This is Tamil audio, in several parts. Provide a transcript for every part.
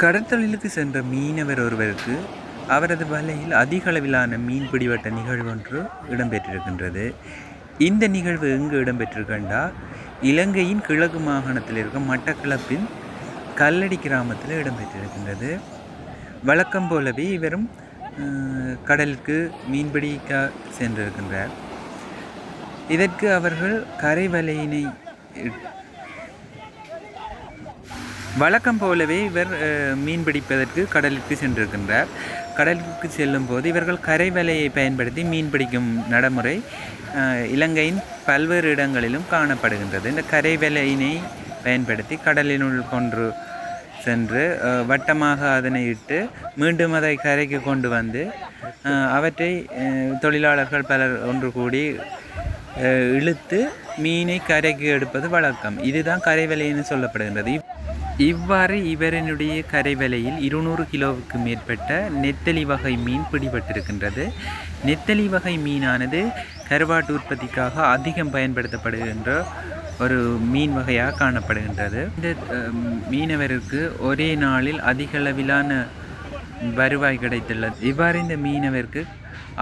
கடற்தொழிலுக்கு சென்ற மீனவர் ஒருவருக்கு அவரது வலையில் அதிக அளவிலான மீன் பிடிபட்ட நிகழ்வு ஒன்று இடம்பெற்றிருக்கின்றது. இந்த நிகழ்வு எங்கு இடம்பெற்றிருக்கண்டா இலங்கையின் கிழக்கு மாகாணத்தில் இருக்கும் மட்டக்களப்பின் கல்லடி கிராமத்தில் இடம்பெற்றிருக்கின்றது. வழக்கம் போலவே இவரும் கடலுக்கு மீன்பிடிக்க சென்றிருக்கின்றார். இதற்கு அவர்கள் கரை வலையினை வழக்கம் போலவே இவர் மீன் பிடிப்பதற்கு கடலுக்கு சென்றிருக்கின்றார். கடலுக்கு செல்லும் போது இவர்கள் கரை வலையை பயன்படுத்தி மீன் பிடிக்கும் நடைமுறை இலங்கையின் பல்வேறு இடங்களிலும் காணப்படுகின்றது. இந்த கரை வலையினை பயன்படுத்தி கடலினுள் கொன்று சென்று வட்டமாக அதனை இட்டு மீண்டும் அதை கரைக்கு கொண்டு வந்து அவற்றை தொழிலாளர்கள் பலர் ஒன்று கூடி இழுத்து மீனை கரைக்கு எடுப்பது வழக்கம். இதுதான் கரைவலைன்னு சொல்லப்படுகின்றது. இவ்வாறு இவரினுடைய கரைவலையில் இருநூறு கிலோவுக்கு மேற்பட்ட நெத்தலி வகை மீன் பிடிபட்டிருக்கின்றது. நெத்தலி வகை மீனானது கருவாட்டு உற்பத்திக்காக அதிகம் பயன்படுத்தப்படுகின்ற ஒரு மீன் வகையாக காணப்படுகின்றது. இந்த மீனவருக்கு ஒரே நாளில் அதிக அளவிலான வருவாய் கிடைத்துள்ளது இவ்வாறு இந்த மீனவருக்கு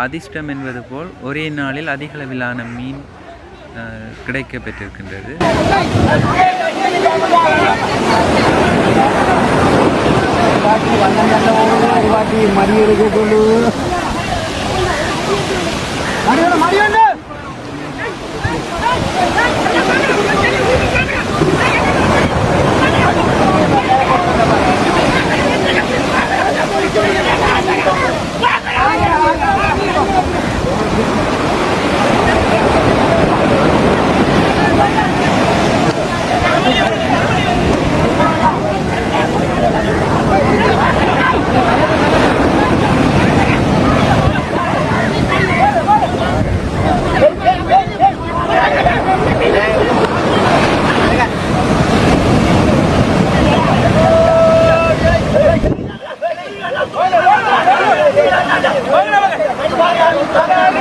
அதிர்ஷ்டம் என்பது போல் ஒரே நாளில் அதிக அளவிலான மீன் கிடைக்க கிடைக்கப் பெற்றிருக்கின்றது வாட்டி Hey!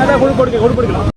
கொடுக்க கொடுக்கலாம்